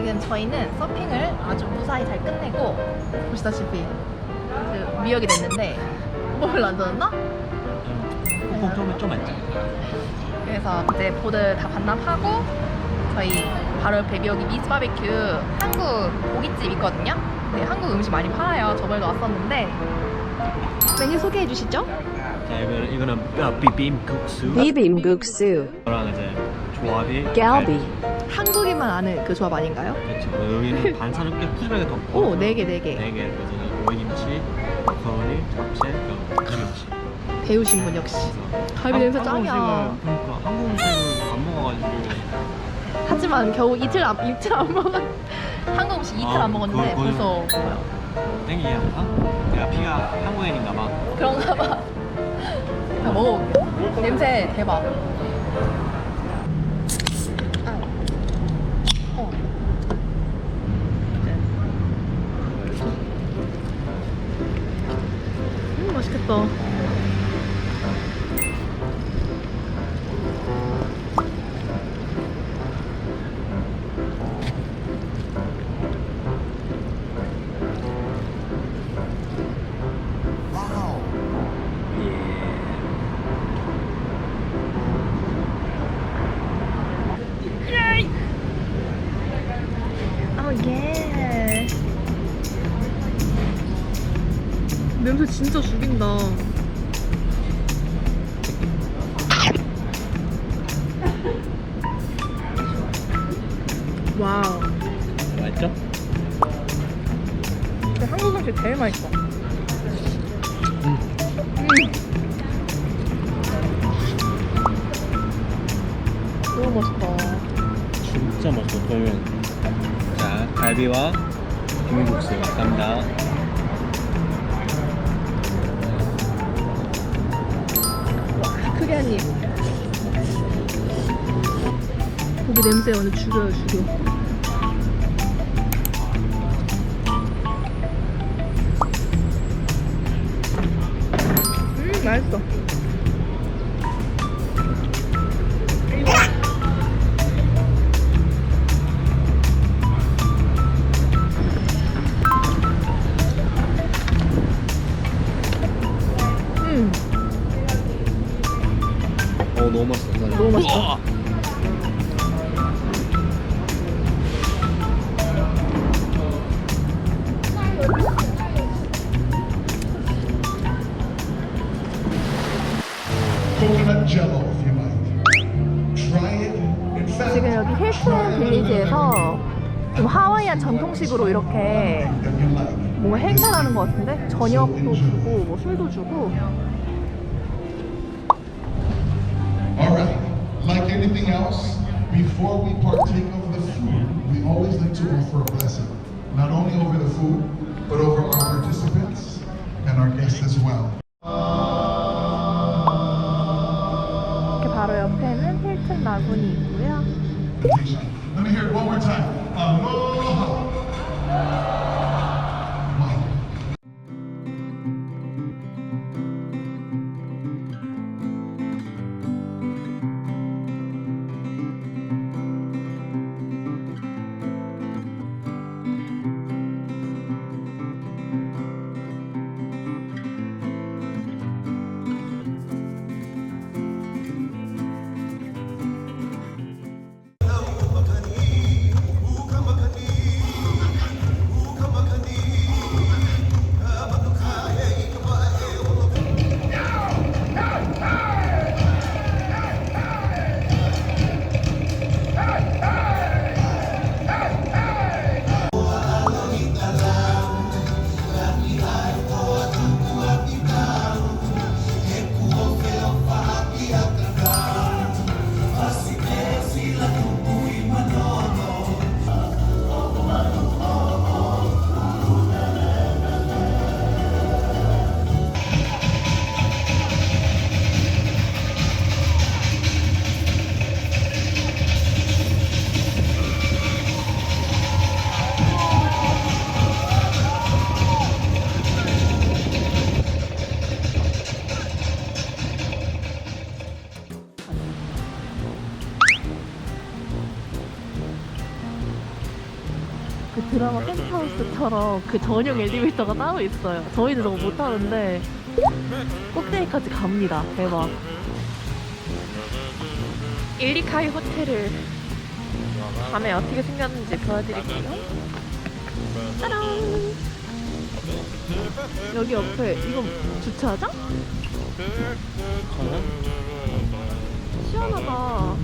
지금 저희는 서핑을 아주 무사히 잘 끝내고 보시다시피 그 미역이 됐는데 뭐 별로 안 젖었나? 뽕 좀, 좀 했죠. 그래서 이제 보드 다 반납하고 저희 바로 옆에 미역이 미스 바베큐 한국 고깃집 있거든요. 네, 한국 음식 많이 팔아요. 저번에도 왔었는데 메뉴 소개해 주시죠. 자, 이거는, 이거는 어, 비빔국수. 비빔국수, 랑 이제 조합이. 갈비, 한국인만 아는 그 조합 아닌가요? 그렇죠. 뭐 여기는 반찬은 꽤 푸짐하게 덮고. 오, 네 개, 네 개. 네 개. 그래서 오이김치, 마카로니, 잡채, 김치. 배우신 분 역시. 갈비 냄새 짱이야. 그러니까 한국 음식을 안 먹어가지고. 하지만 겨우 이틀 안 이틀 안 먹었. 한국 음식 이틀 아, 안 먹었는데 그거- 벌써 땡기게 아파? 내가 피가 한국인인가 봐. 그런가 봐. 자, 먹어볼게. 냄새 대박. 아. 어. 음, 맛있 냄새 진짜 죽인다. 와우. 맛있죠? 근데 한국 음식 제일 맛있어. 음. 너무 맛있다. 진짜 맛있어. 그러면 자 갈비와 비빔국수 감사합니다. 고기 냄새 오늘 죽여요, 죽여. 지금 여기 힐튼 빌리지에서 좀 하와이안 전통식으로 이렇게. 뭔가 행사하는 것 같은데? 저녁도 주고 뭐 술도 주고. All right. Like anything else, before we partake of the food, we always like to offer a blessing, not only over the food, but over our participants and our guests as well. 이렇게 바로 옆에는 힐튼 라군이 있고요. Let me hear it one more time. Aloha. 그 드라마 펜트하우스처럼 그 전용 엘리베이터가 따로 있어요. 저희는 너무 못 타는데 꼭대기까지 갑니다. 대박. 일리카이 호텔을 밤에 어떻게 생겼는지 보여드릴게요. 짜란! 여기 옆에 이거 주차장? 시원하다.